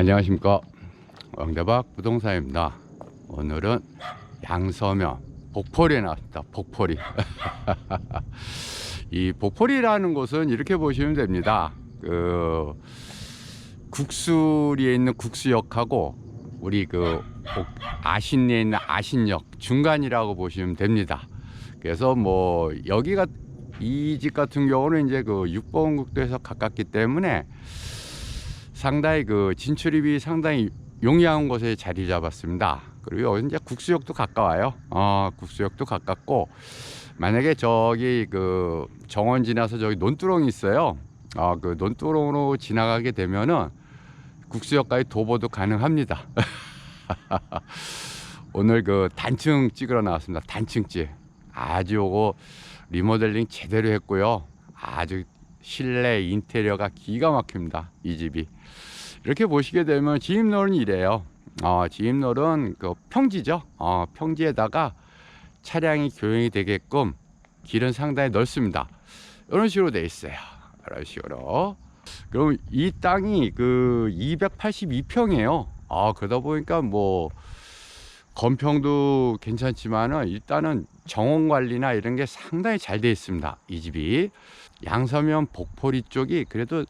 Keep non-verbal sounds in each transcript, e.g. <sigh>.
안녕하십니까. 왕대박 부동산입니다. 오늘은 양서면 복포리에 나왔습니다. 복포리. <laughs> 이 복포리라는 곳은 이렇게 보시면 됩니다. 그 국수리에 있는 국수역하고 우리 그 옥- 아신리에 있는 아신역 중간이라고 보시면 됩니다. 그래서 뭐 여기가 이 집 같은 경우는 이제 그 6번 국도에서 가깝기 때문에 상당히 그 진출입이 상당히 용이한 곳에 자리 잡았습니다. 그리고 이제 국수역도 가까워요. 어, 국수역도 가깝고 만약에 저기 그 정원 지나서 저기 논두렁이 있어요. 어, 그 논두렁으로 지나가게 되면은 국수역까지 도보도 가능합니다. <laughs> 오늘 그 단층 찍으러 나왔습니다. 단층집 아주 요거 리모델링 제대로 했고요. 아주 실내 인테리어가 기가 막힙니다. 이 집이. 이렇게 보시게 되면 지임롤은 이래요. 어, 지임롤은 그 평지죠. 어, 평지에다가 차량이 교행이 되게끔 길은 상당히 넓습니다. 이런 식으로 돼 있어요. 이런 식으로. 그럼 이 땅이 그 282평이에요. 아, 그러다 보니까 뭐 건평도 괜찮지만은 일단은 정원 관리나 이런 게 상당히 잘 돼 있습니다. 이 집이 양서면 복포리 쪽이 그래도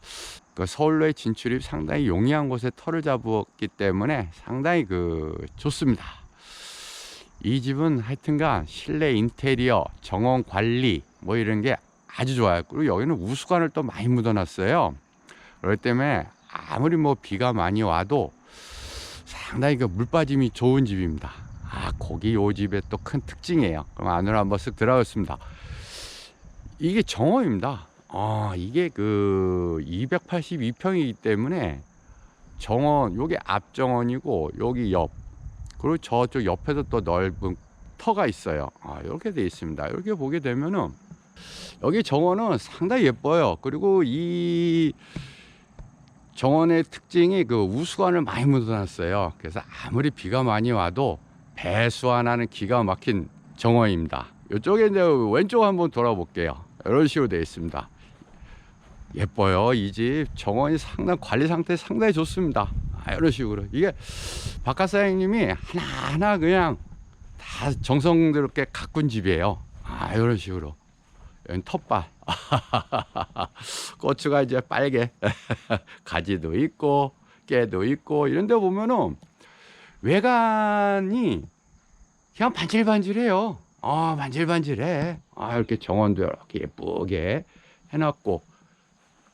그 서울로의 진출이 상당히 용이한 곳에 터를 잡았기 때문에 상당히 그 좋습니다. 이 집은 하여튼간 실내 인테리어, 정원 관리 뭐 이런 게 아주 좋아요. 그리고 여기는 우수관을 또 많이 묻어놨어요. 그렇기 때문에 아무리 뭐 비가 많이 와도 상당히 그 물빠짐이 좋은 집입니다. 아, 거기 요 집의 또 큰 특징이에요. 그럼 안으로 한번 쓱 들어가겠습니다. 이게 정원입니다. 아, 이게 그 282평이기 때문에 정원, 요게 앞정원이고 여기 옆, 그리고 저쪽 옆에도 또 넓은 터가 있어요. 아, 이렇게 돼 있습니다. 이렇게 보게 되면은 여기 정원은 상당히 예뻐요. 그리고 이 정원의 특징이 그 우수관을 많이 묻어놨어요. 그래서 아무리 비가 많이 와도 배수 하나는 기가 막힌 정원입니다. 이쪽에 이제 왼쪽 한번 돌아볼게요. 이런 식으로 되어 있습니다. 예뻐요. 이 집 정원이 상당 관리 상태 상당히 좋습니다. 아, 이런 식으로 이게 바깥 사장님이 하나하나 그냥 다 정성스럽게 가꾼 집이에요. 아 이런 식으로 여기 텃밭 <laughs> 고추가 이제 빨개 <laughs> 가지도 있고 깨도 있고 이런 데 보면은 외관이 그냥 반질반질해요. 아, 반질반질해. 아, 이렇게 정원도 이렇게 예쁘게 해놨고.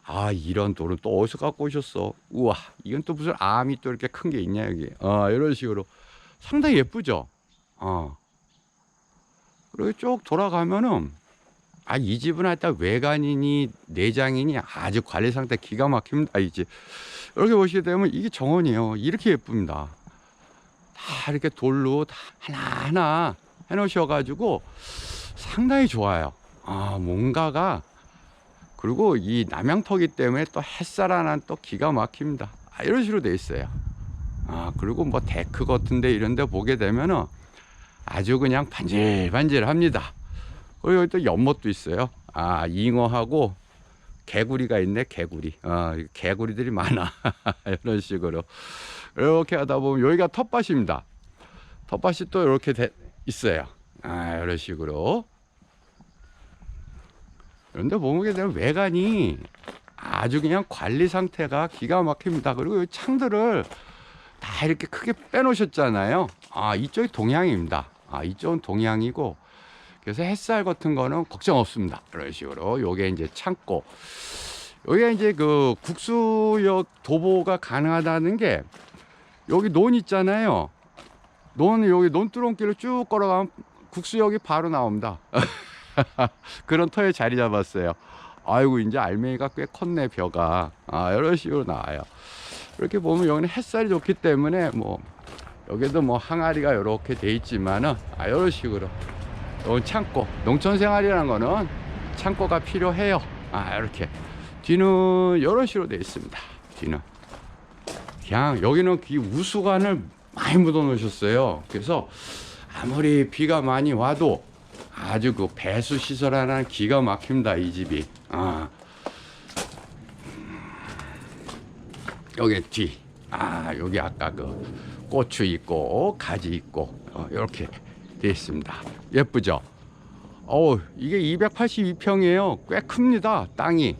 아, 이런 돌은 또 어디서 갖고 오셨어? 우와, 이건 또 무슨 암이 또 이렇게 큰 게 있냐, 여기. 아, 이런 식으로. 상당히 예쁘죠? 어. 그리고 쭉 돌아가면은, 아, 이 집은 하여튼 외관이니 내장이니 아주 관리 상태 기가 막힙니다, 이 집. 이렇게 보시게 되면 이게 정원이에요. 이렇게 예쁩니다. 다 이렇게 돌로 다 하나하나 해놓으셔가지고 상당히 좋아요. 아, 뭔가가 그리고 이 남양터기 때문에 또 햇살 하나 또 기가 막힙니다. 아, 이런 식으로 돼 있어요. 아, 그리고 뭐 데크 같은데 이런 데 보게 되면은 아주 그냥 반질반질합니다. 그리고 여기 또 연못도 있어요. 아, 잉어하고 개구리가 있네, 개구리. 아, 개구리들이 많아. <laughs> 이런 식으로. 이렇게 하다 보면 여기가 텃밭입니다. 텃밭이 또 이렇게 돼 있어요. 아, 이런 식으로. 그런데 보게 되면 외관이 아주 그냥 관리 상태가 기가 막힙니다. 그리고 이 창들을 다 이렇게 크게 빼놓으셨잖아요. 아, 이쪽이 동향입니다. 아, 이쪽은 동향이고, 그래서 햇살 같은 거는 걱정 없습니다. 이런 식으로. 요게 이제 창고. 여기가 이제 그 국수역 도보가 가능하다는 게 여기 논 있잖아요. 논 여기 논두렁길을 쭉 걸어가면 국수역이 바로 나옵니다. <laughs> 그런 터에 자리 잡았어요. 아이고 이제 알맹이가 꽤 컸네 벼가. 아 이런 식으로 나와요. 이렇게 보면 여기는 햇살이 좋기 때문에 뭐 여기도 뭐 항아리가 이렇게 돼 있지만은 아 이런 식으로 창고 농촌 생활이라는 거는 창고가 필요해요. 아 이렇게 뒤는 이런 식으로 돼 있습니다. 뒤는 그냥 여기는 이 우수관을 많이 묻어 놓으셨어요. 그래서 아무리 비가 많이 와도 아주 그 배수 시설 하나는 기가 막힙니다. 이 집이. 아. 여기 뒤. 아 여기 아까 그 고추 있고 가지 있고 어, 이렇게 돼 있습니다. 예쁘죠? 어 이게 282평이에요. 꽤 큽니다. 땅이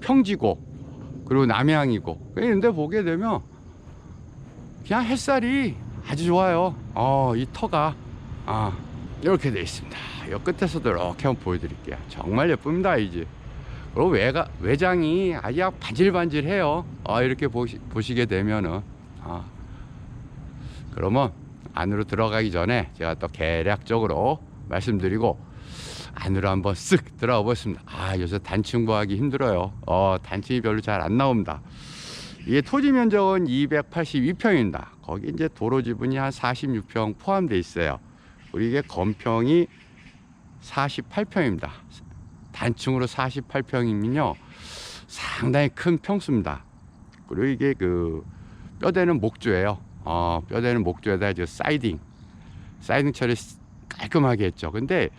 평지고 그리고 남향이고 그런데 보게 되면 그냥 햇살이 아주 좋아요. 어 이 터가 아 이렇게 돼 있습니다. 이 끝에서도 이렇게 한번 보여드릴게요. 정말 예쁩니다 이 집. 그리고 외가, 외장이 아주 반질반질해요. 아, 이렇게 보시, 보시게 되면은 아, 그러면 안으로 들어가기 전에 제가 또 계략적으로 말씀드리고 안으로 한번 쓱 들어가 보겠습니다. 아, 요새 단층 구하기 힘들어요. 어, 단층이 별로 잘 안 나옵니다. 이게 토지 면적은 282평입니다. 거기 이제 도로 지분이 한 46평 포함되어 있어요. 그리고 이게 건평이 48평입니다. 단층으로 48평이면요. 상당히 큰 평수입니다. 그리고 이게 그 뼈대는 목조예요. 어, 뼈대는 목조에다 이제 사이딩, 사이딩 처리 깔끔하게 했죠. 근데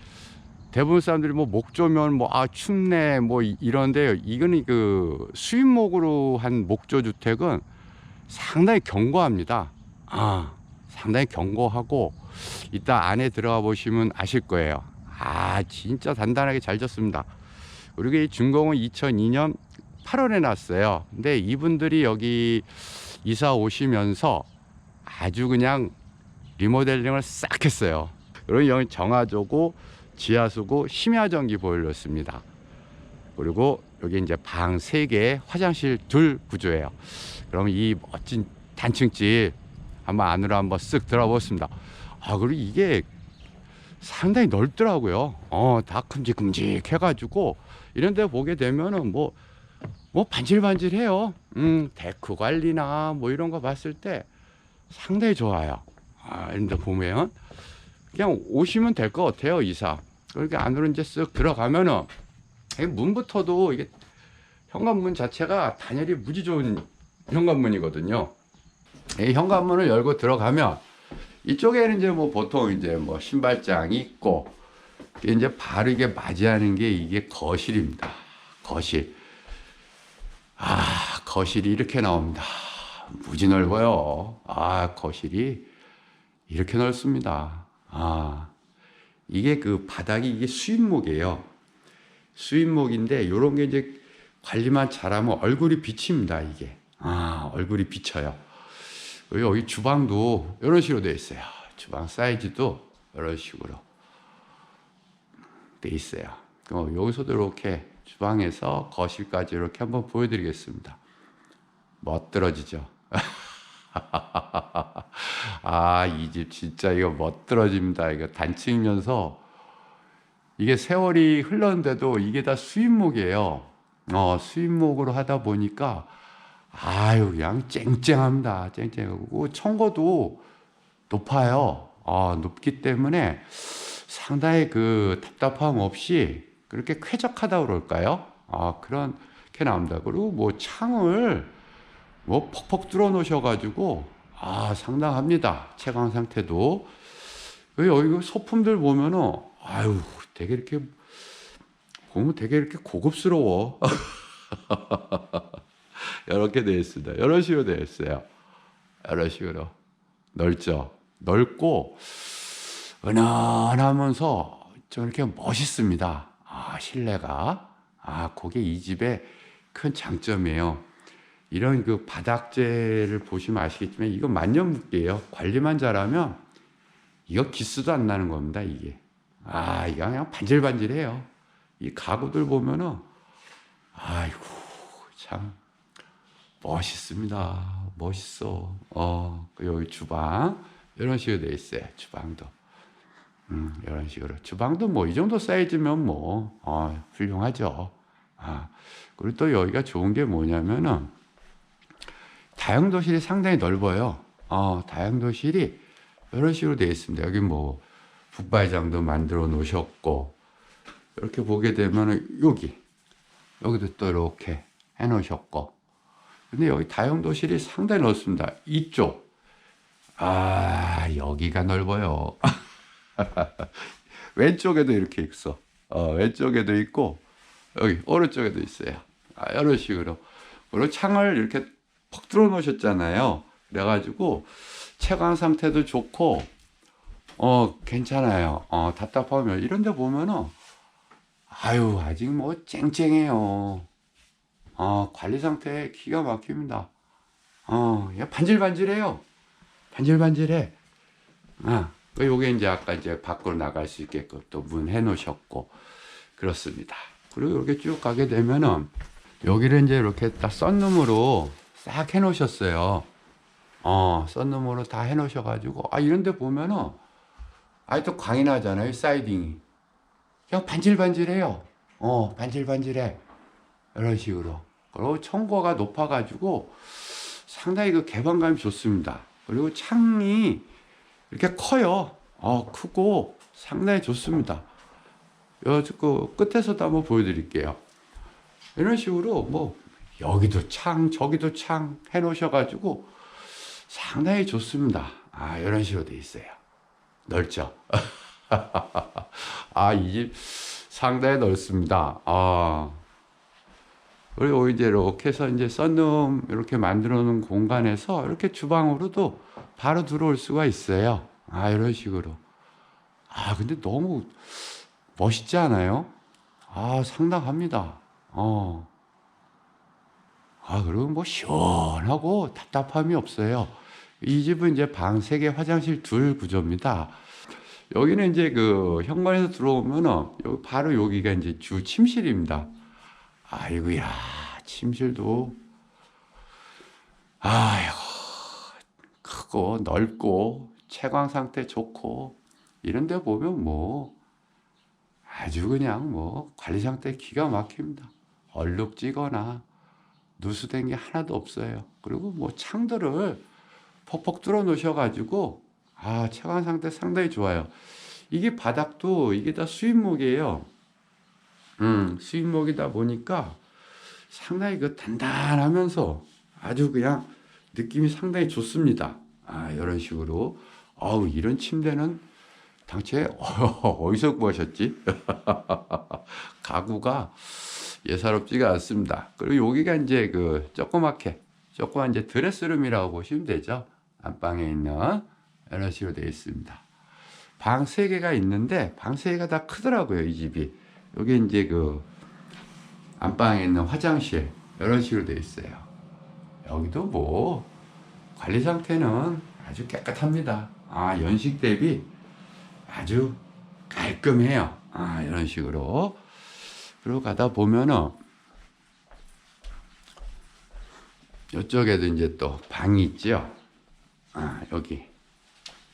대부분 사람들이 뭐 목조면 뭐 아 춥네 뭐 이- 이런데 이거는 그 수입목으로 한 목조 주택은 상당히 견고합니다. 아, 상당히 견고하고 이따 안에 들어가 보시면 아실 거예요. 아, 진짜 단단하게 잘 졌습니다. 그리고 이 준공은 2002년 8월에 났어요. 근데 이분들이 여기 이사 오시면서 아주 그냥 리모델링을 싹 했어요. 그리고 여기 정화조고 지하수고 심야전기 보일러였습니다. 그리고 여기 이제 방 3개, 화장실 둘 구조예요. 그럼 이 멋진 단층집 한번 안으로 한번 쓱 들어보겠습니다. 아, 그리고 이게 상당히 넓더라고요. 어, 다 큼직큼직 해가지고 이런 데 보게 되면은 뭐, 뭐 반질반질해요. 음, 데크 관리나 뭐 이런 거 봤을 때 상당히 좋아요. 아, 이런 데 보면 그냥 오시면 될 것 같아요, 이사. 그렇게 안으로 이제 쓱 들어가면은 이 문부터도 이게 현관문 자체가 단열이 무지 좋은 현관문이거든요. 이 현관문을 열고 들어가면 이쪽에는 이제 뭐 보통 이제 뭐 신발장이 있고 이제 바로 이게 맞이하는 게 이게 거실입니다. 거실. 아, 거실이 이렇게 나옵니다. 무지 넓어요. 아, 거실이 이렇게 넓습니다. 아, 이게 그 바닥이 이게 수입목이에요. 수입목인데 요런 게 이제 관리만 잘하면 얼굴이 비칩니다, 이게. 아, 얼굴이 비쳐요. 여기 주방도 이런 식으로 되어 있어요. 주방 사이즈도 이런 식으로 돼 있어요. 그럼 여기서도 이렇게 주방에서 거실까지 이렇게 한번 보여드리겠습니다. 멋들어지죠. <laughs> 아, 이 집 진짜 이거 멋들어집니다. 이거 단층이면서 이게 세월이 흘렀는데도 이게 다 수입목이에요. 어, 수입목으로 하다 보니까 아유, 그냥 쨍쨍합니다. 쨍쨍하고 청고도 높아요. 아, 높기 때문에 상당히 그 답답함 없이 그렇게 쾌적하다 그럴까요? 아, 그렇게 나옵니다. 그리고 뭐 창을 뭐 퍽퍽 뚫어 놓으셔 가지고 아, 상당합니다. 채광 상태도. 여기 여기 그 소품들 보면은 아유, 되게 이렇게 보면 되게 이렇게 고급스러워. <laughs> 이렇게 되어 있습니다. 이런 식으로 되어 있어요. 이런 식으로 넓죠. 넓고 은은하면서 좀 이렇게 멋있습니다. 아 실내가 아 그게 이 집의 큰 장점이에요. 이런 그 바닥재를 보시면 아시겠지만 이거 만년묵기예요. 관리만 잘하면 이거 기스도 안 나는 겁니다. 이게 아 이거 그냥 반질반질해요. 이 가구들 보면은 아이고 참 멋있습니다. 멋있어. 어, 그 여기 주방 이런 식으로 돼 있어요. 주방도. 음, 이런 식으로. 주방도 뭐 이 정도 사이즈면 뭐 어, 훌륭하죠. 아, 그리고 또 여기가 좋은 게 뭐냐면은 다용도실이 상당히 넓어요. 어, 다용도실이 이런 식으로 돼 있습니다. 여기 뭐 북발장도 만들어 놓으셨고 이렇게 보게 되면은 여기 여기도 또 이렇게 해 놓으셨고 근데 여기 다용도실이 상당히 넓습니다. 이쪽. 아, 여기가 넓어요. <laughs> 왼쪽에도 이렇게 있어. 어, 왼쪽에도 있고, 여기 오른쪽에도 있어요. 아, 이런 식으로. 그리고 창을 이렇게 퍽 뚫어 놓으셨잖아요. 그래가지고 채광 상태도 좋고 어 괜찮아요. 어 답답하면 이런데 보면은 아유 아직 뭐 쨍쨍해요. 어 관리 상태 기가 막힙니다. 어 야, 반질반질해요. 반질반질해. 아그 요게 이제 아까 이제 밖으로 나갈 수 있게끔 또 문 해놓으셨고 그렇습니다. 그리고 이렇게 쭉 가게 되면은 여기를 이제 이렇게 딱 썬룸으로 싹 해놓으셨어요. 어, 썬룸으로 다 해놓으셔가지고 아 이런데 보면은 아이 또 광이 나잖아요 사이딩이 그냥 반질반질해요. 어 반질반질해 이런 식으로 그리고 청고가 높아가지고 상당히 그 개방감이 좋습니다. 그리고 창이 이렇게 커요. 어 크고 상당히 좋습니다. 요 그 끝에서도 한번 보여드릴게요. 이런 식으로 뭐 여기도 창 저기도 창 해놓으셔 가지고 상당히 좋습니다. 아 이런 식으로 돼 있어요. 넓죠. <laughs> 아이 집 상당히 넓습니다. 아 그리고 이제 이렇게 해서 이제 썬룸 이렇게 만들어 놓은 공간에서 이렇게 주방으로도 바로 들어올 수가 있어요. 아 이런 식으로. 아 근데 너무 멋있지 않아요? 아 상당합니다. 어. 아 그리고 뭐 시원하고 답답함이 없어요. 이 집은 이제 방 3개, 화장실 둘 구조입니다. 여기는 이제 그 현관에서 들어오면은 바로 여기가 이제 주 침실입니다. 아이고야 침실도 아이고 크고 넓고 채광 상태 좋고 이런 데 보면 뭐 아주 그냥 뭐 관리 상태 기가 막힙니다. 얼룩지거나 누수된 게 하나도 없어요. 그리고 뭐 창들을 퍽퍽 뚫어 놓으셔가지고 아 채광 상태 상당히 좋아요. 이게 바닥도 이게 다 수입목이에요. 음 수입목이다 보니까 상당히 그 단단하면서 아주 그냥 느낌이 상당히 좋습니다. 아 이런 식으로 어우 이런 침대는 당최 <laughs> 어디서 구하셨지? <laughs> 가구가 예사롭지가 않습니다. 그리고 여기가 이제 그 조그맣게 조그만 이제 드레스룸이라고 보시면 되죠. 안방에 있는 이런 식으로 되어 있습니다. 방 세 개가 있는데 방 세 개가 다 크더라고요 이 집이. 여기 이제 그 안방에 있는 화장실 이런 식으로 되어 있어요. 여기도 뭐 관리 상태는 아주 깨끗합니다. 아 연식 대비 아주 깔끔해요. 아 이런 식으로. 그리고 가다 보면은 이쪽에도 이제 또 방이 있죠. 아 여기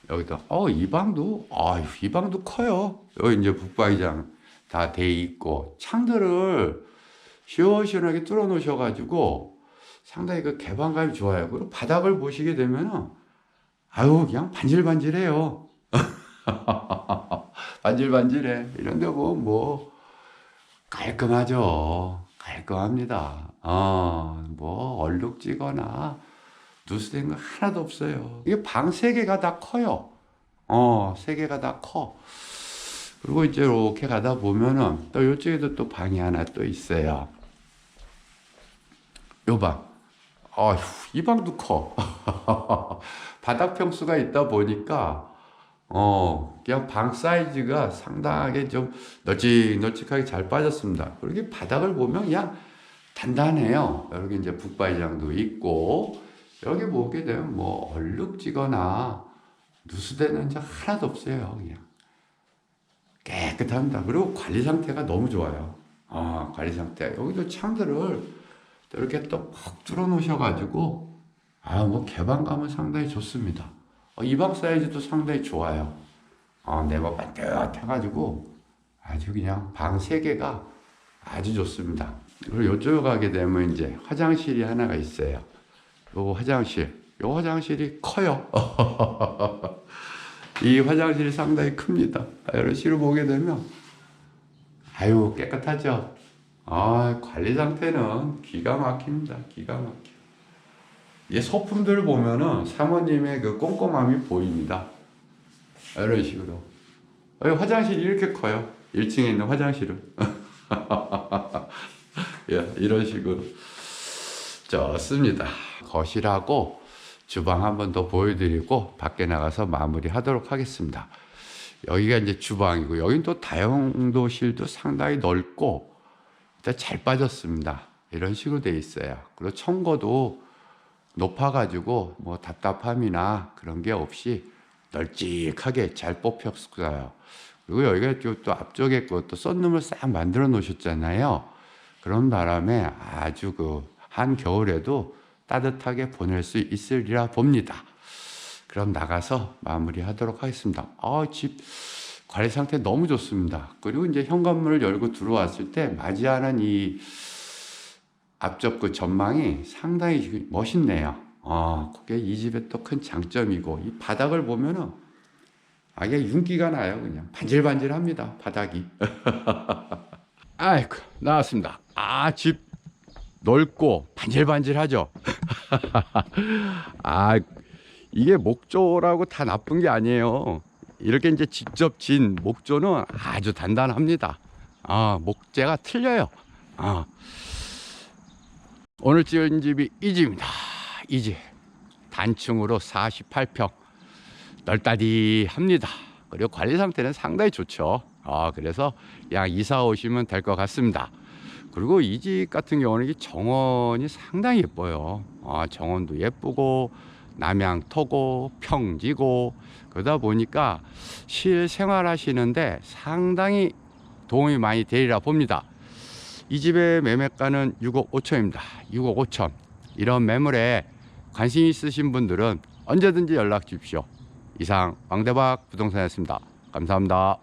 여기도 어 이 방도 아이 방도 커요. 여기 이제 북방이장 다 돼 있고 창들을 시원시원하게 뚫어 놓으셔가지고 상당히 그 개방감이 좋아요. 그리고 바닥을 보시게 되면은 아유 그냥 반질반질해요. <laughs> 반질반질해. 이런데 보면 뭐 깔끔하죠. 깔끔합니다. 어, 뭐 얼룩지거나 누수된 거 하나도 없어요. 이게 방 세 개가 다 커요. 어, 세 개가 다 커. 그리고 이제 이렇게 가다 보면은 또 이쪽에도 또 방이 하나 또 있어요. 요 방. 어휴, 이 방도 커. <laughs> 바닥 평수가 있다 보니까 어, 그냥 방 사이즈가 상당하게 좀 널찍널찍하게 잘 빠졌습니다. 그리고 이 바닥을 보면 그냥 단단해요. 여기 이제 북바이장도 있고, 여기 보게 되면 뭐 얼룩지거나 누수되는 적 하나도 없어요. 그냥 깨끗합니다. 그리고 관리 상태가 너무 좋아요. 아, 관리 상태. 여기도 창들을 또 이렇게 또퍽 뚫어 놓으셔가지고, 아, 뭐 개방감은 상당히 좋습니다. 어, 이방 사이즈도 상당히 좋아요. 어, 내가 반듯해가지고 아주 그냥 방세 개가 아주 좋습니다. 그리고 이쪽에 가게 되면 이제 화장실이 하나가 있어요. 요 화장실, 요 화장실이 커요. <laughs> 이 화장실이 상당히 큽니다. 이런 식으로 보게 되면 아유 깨끗하죠. 아 관리 상태는 기가 막힙니다. 기가 막혀. 이 소품들 보면은 사모님의 그 꼼꼼함이 보입니다. 이런 식으로. 여기 화장실이 이렇게 커요. 1층에 있는 화장실은. <laughs> 예, 이런 식으로. 좋습니다. 거실하고 주방 한 번 더 보여드리고 밖에 나가서 마무리 하도록 하겠습니다. 여기가 이제 주방이고 여긴 또 다용도실도 상당히 넓고 일단 잘 빠졌습니다. 이런 식으로 돼 있어요. 그리고 청고도 높아가지고 뭐 답답함이나 그런 게 없이 널찍하게 잘 뽑혔어요. 그리고 여기가 또- 또 앞쪽에 것도 썬룸을 싹 만들어 놓으셨잖아요. 그런 바람에 아주 그 한 겨울에도 따뜻하게 보낼 수 있으리라 봅니다. 그럼 나가서 마무리하도록 하겠습니다. 아, 집 관리 상태 너무 좋습니다. 그리고 이제 현관문을 열고 들어왔을 때 맞이하는 이 앞쪽 그 전망이 상당히 멋있네요. 아, 그게 이 집의 또 큰 장점이고 이 바닥을 보면은 아, 이게 윤기가 나요, 그냥 반질반질합니다, 바닥이. <laughs> 아이고, 나왔습니다. 아, 집 넓고 반질반질하죠. <laughs> 아, 이게 목조라고 다 나쁜 게 아니에요. 이렇게 이제 직접 진 목조는 아주 단단합니다. 아, 목재가 틀려요. 아. 오늘 찍은 집이 이 집입니다. 이 집. 단층으로 48평. 널따디합니다. 그리고 관리 상태는 상당히 좋죠. 아, 그래서 그냥 이사 오시면 될 것 같습니다. 그리고 이 집 같은 경우는 이 정원이 상당히 예뻐요. 아, 정원도 예쁘고 남양 터고 평지고 그러다 보니까 실생활 하시는데 상당히 도움이 많이 되리라 봅니다. 이 집의 매매가는 6억 5천입니다. 6억 5천. 이런 매물에 관심 있으신 분들은 언제든지 연락 주십시오. 이상 왕대박 부동산이었습니다. 감사합니다.